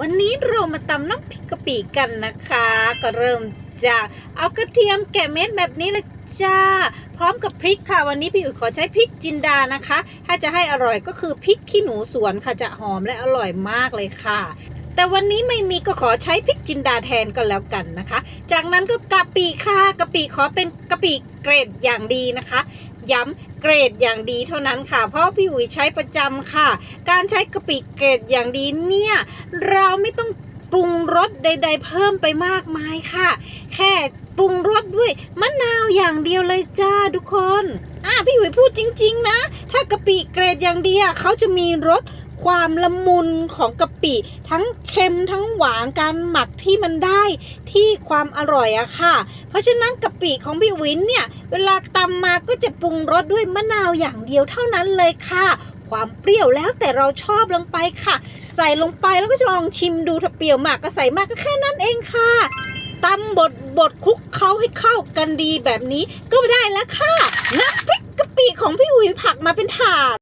วันนี้เรามาตำน้ำพริกกะปิกันนะคะ ก็เริ่มจากเอากระเทียมแกะเม็ดแบบนี้เลยจ้า พร้อมกับพริกค่ะ วันนี้พี่อุ๋ยขอใช้พริกจินดานะคะ ถ้าจะให้อร่อยก็คือพริกขี้หนูสวนค่ะจะหอมและอร่อยมากเลยค่ะ แต่วันนี้ไม่มีก็ขอใช้พริกจินดาแทนก็แล้วกันนะคะ จากนั้นก็กะปิค่ะกะปิขอเป็นกะปิ เกรดอย่างดีนะคะ ย้ำเกรดอย่างดีเท่านั้นค่ะ เพราะพี่อุ๋ยใช้ประจำค่ะ การใช้กะปิเกรดอย่างดีเนี่ย เราไม่ต้องปรุงรสใด ๆ เพิ่มไปมากมายค่ะ แค่ปรุงรสด้วยมะนาวอย่างเดียวเลยจ้าทุกคนอะพี่อุ๋ยพูดจริง ๆ นะ ถ้ากะปิเกรดอย่างดีอะเขาจะมีรส ความละมุนของกะปิ ทั้งเค็มทั้งหวานการหมักที่มันได้ที่ความอร่อยอะค่ะ เพราะฉะนั้นกะปิของพี่วินเนี่ยเวลาตำมาก็จะปรุงรสด้วยมะนาวอย่างเดียวเท่านั้นเลยค่ะความเปรี้ยวแล้วแต่เราชอบลงไปค่ะ ใส่ลงไปแล้วก็จะลองชิมดูถ้าเปรี้ยวมากก็ใส่มากก็แค่นั้นเองค่ะตำบดบดคลุกเคล้าให้เข้ากันดีแบบนี้ก็ได้แล้วค่ะน้ำพริกกะปิของพี่อุ๋ยผักมาเป็นถาด